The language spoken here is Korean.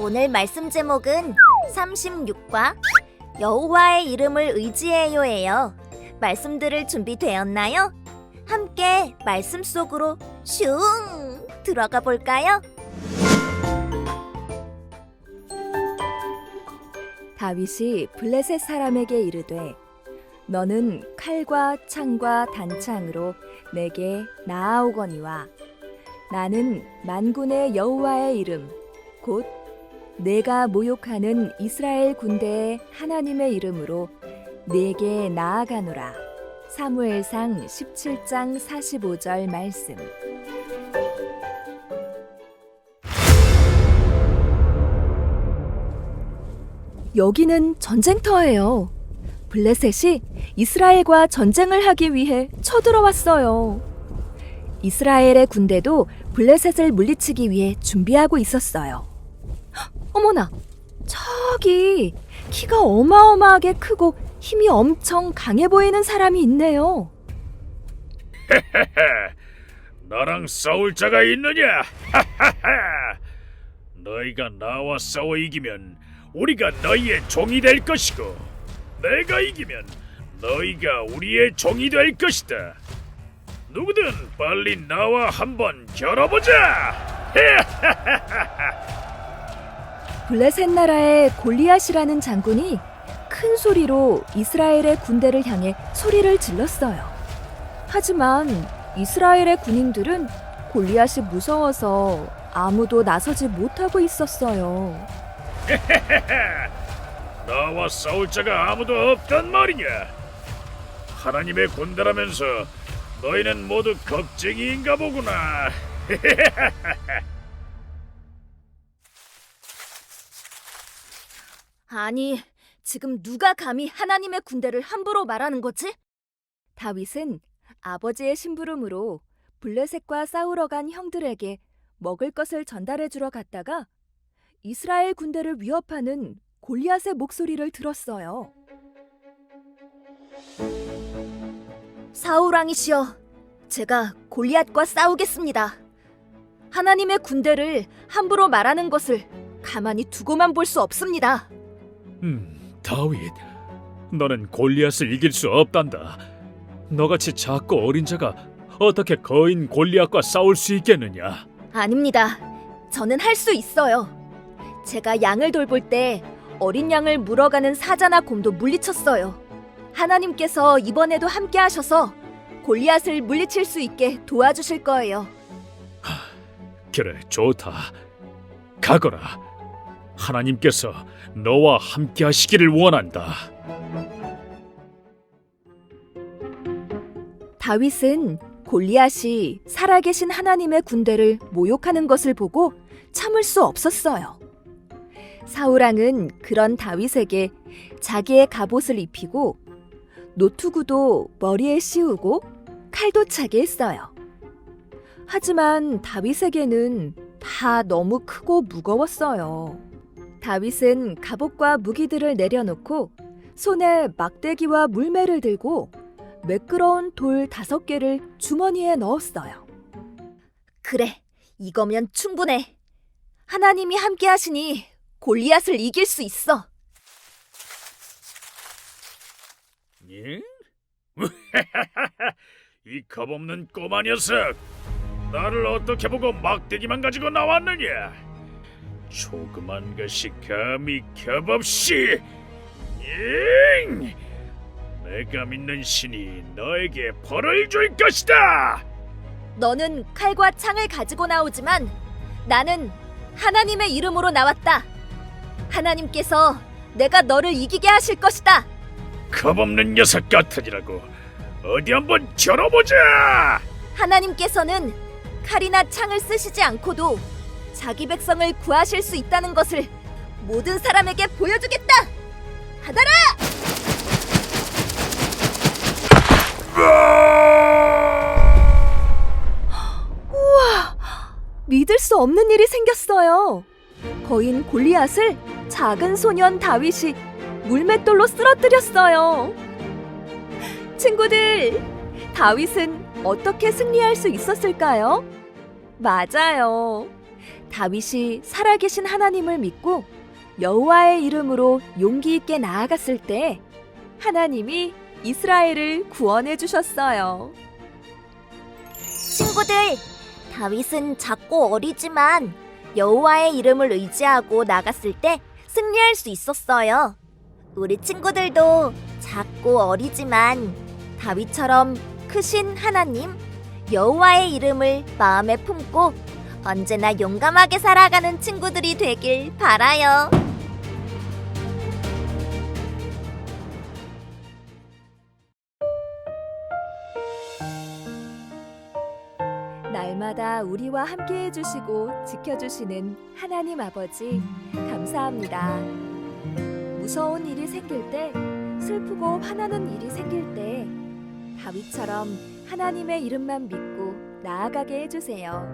오늘 말씀 제목은 36과 여호와의 이름을 의지해요예요. 말씀 들을 준비 되었나요? 함께 말씀 속으로 슝 들어가 볼까요? 다윗이 블레셋 사람에게 이르되 너는 칼과 창과 단창으로 내게 나아오거니와 나는 만군의 여호와의 이름 곧 내가 모욕하는 이스라엘 군대의 하나님의 이름으로 내게 나아가노라 사무엘상 17장 45절 말씀 여기는 전쟁터예요. 블레셋이 이스라엘과 전쟁을 하기 위해 쳐들어왔어요. 이스라엘의 군대도 블레셋을 물리치기 위해 준비하고 있었어요. 헉, 어머나, 저기 키가 어마어마하게 크고 힘이 엄청 강해 보이는 사람이 있네요. 나랑 싸울 자가 있느냐? 너희가 나와 싸워 이기면 우리가 너희의 종이 될 것이고 내가 이기면 너희가 우리의 종이 될 것이다. 누구든 빨리 나와 한번 겨뤄보자. 블레셋 나라의 골리앗이라는 장군이 큰 소리로 이스라엘의 군대를 향해 소리를 질렀어요. 하지만 이스라엘의 군인들은 골리앗이 무서워서 아무도 나서지 못하고 있었어요. 나와 싸울 자가 아무도 없단 말이냐? 하나님의 군대라면서 너희는 모두 겁쟁이인가 보구나. 아니, 지금 누가 감히 하나님의 군대를 함부로 말하는 거지? 다윗은 아버지의 심부름으로 블레셋과 싸우러 간 형들에게 먹을 것을 전달해 주러 갔다가 이스라엘 군대를 위협하는 골리앗의 목소리를 들었어요. 사울 왕이시여, 제가 골리앗과 싸우겠습니다. 하나님의 군대를 함부로 말하는 것을 가만히 두고만 볼 수 없습니다. 음, 다윗, 너는 골리앗을 이길 수 없단다. 너같이 작고 어린 자가 어떻게 거인 골리앗과 싸울 수 있겠느냐? 아닙니다. 저는 할 수 있어요. 제가 양을 돌볼 때 어린 양을 물어가는 사자나 곰도 물리쳤어요. 하나님께서 이번에도 함께 하셔서 골리앗을 물리칠 수 있게 도와주실 거예요. 그래, 좋다. 가거라. 하나님께서 너와 함께 하시기를 원한다. 다윗은 골리앗이 살아계신 하나님의 군대를 모욕하는 것을 보고 참을 수 없었어요. 사울왕은 그런 다윗에게 자기의 갑옷을 입히고 노투구도 머리에 씌우고 칼도 차게 했어요. 하지만 다윗에게는 다 너무 크고 무거웠어요. 다윗은 갑옷과 무기들을 내려놓고 손에 막대기와 물매를 들고 매끄러운 돌 다섯 개를 주머니에 넣었어요. 그래, 이거면 충분해. 하나님이 함께 하시니 골리앗을 이길 수 있어. 예? 이 겁없는 꼬마 녀석, 나를 어떻게 보고 막대기만 가지고 나왔느냐? 조그만 것이 감히 겹없이, 잉! 내가 믿는 신이 너에게 벌을 줄 것이다. 너는 칼과 창을 가지고 나오지만 나는 하나님의 이름으로 나왔다. 하나님께서 내가 너를 이기게 하실 것이다. 겁없는 녀석 같으니라고 어디 한번 겨뤄보자. 하나님께서는 칼이나 창을 쓰시지 않고도 자기 백성을 구하실 수 있다는 것을 모든 사람에게 보여주겠다. 받아라! 믿을 수 없는 일이 생겼어요. 거인 골리앗을 작은 소년 다윗이 물맷돌로 쓰러뜨렸어요. 친구들, 다윗은 어떻게 승리할 수 있었을까요? 맞아요. 다윗이 살아계신 하나님을 믿고 여호와의 이름으로 용기 있게 나아갔을 때 하나님이 이스라엘을 구원해 주셨어요. 친구들, 다윗은 작고 어리지만 여호와의 이름을 의지하고 나갔을 때 승리할 수 있었어요. 우리 친구들도 작고 어리지만 다윗처럼 크신 하나님 여호와의 이름을 마음에 품고 언제나 용감하게 살아가는 친구들이 되길 바라요. 날마다 우리와 함께 해주시고 지켜주시는 하나님 아버지, 감사합니다. 무서운 일이 생길 때, 슬프고 화나는 일이 생길 때, 다윗처럼 하나님의 이름만 믿고 나아가게 해주세요.